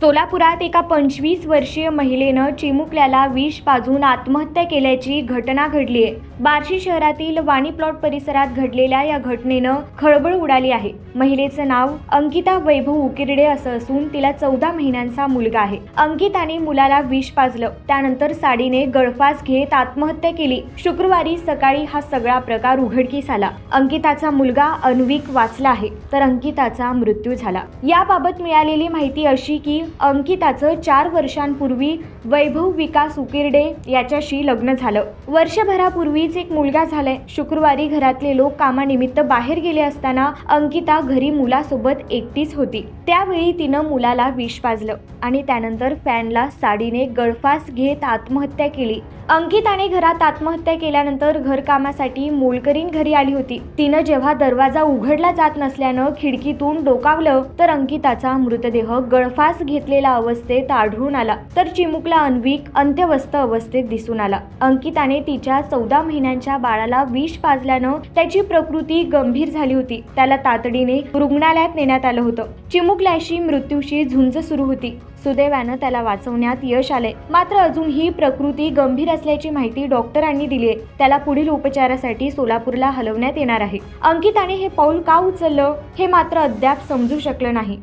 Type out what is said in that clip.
सोलापुरात एका पंचवीस वर्षीय महिलेनं चिमुकल्याला विष पाजून आत्महत्या केल्याची घटना घडली आहे. बार्शी शहरातील वाणी प्लॉट परिसरात घडलेल्या या घटनेनं खळबळ उडाली आहे. महिलेचं नाव अंकिता वैभव उकिरडे असं असून तिला चौदा महिन्यांचा मुलगा आहे. अंकिताने मुलाला विष पाजलं. त्यानंतर साडीने गळफास घेत आत्महत्या केली. शुक्रवारी सकाळी हा सगळा प्रकार उघडकीस आला. अंकिताचा मुलगा अन्विक वाचला आहे तर अंकिताचा मृत्यू झाला. याबाबत मिळालेली माहिती अशी की अंकिताचं चार वर्षांपूर्वी वैभव विकास उकिरडे याच्याशी लग्न झालं. वर्षभरापूर्वीच एक मुलगा झालाय. शुक्रवारी घरातले लोक कामानिमित्त बाहेर गेले असताना अंकिता घरी मुलासोबत एकटीच होती. त्यावेळी तिनं मुलाला विष पाजलं आणि त्यानंतर फॅनला साडीने गळफास घेत आत्महत्या केली. अंकिताने घरात आत्महत्या केल्यानंतर घरकामासाठी मोलकरीण घरी आली होती. तिनं जेव्हा दरवाजा उघडला जात नसल्यानं खिडकीतून डोकावलं तर अंकिताचा मृतदेह गळफास घेतलेला अवस्थेत आढळून आला. तर चिमुकला अन्विक अंत्यवस्थ अवस्थेत दिसून आला. अंकिताने तिच्या चौदा महिन्यांच्या बाळाला विष पाजल्यानं त्याची प्रकृती गंभीर झाली होती. त्याला तातडीने रुग्णालयात नेण्यात आलं होतं. चिमुकल्याशी मृत्यूशी झुंज सुरू होती. सुदैवानं त्याला वाचवण्यात यश आले मात्र अजूनही प्रकृती गंभीर असल्याची माहिती डॉक्टरांनी दिली आहे त्याला पुढील उपचारासाठी सोलापूरला हलवण्यात येणार आहे. अंकिताने हे पाऊल का उचललं हे मात्र अद्याप समजू शकलं नाही.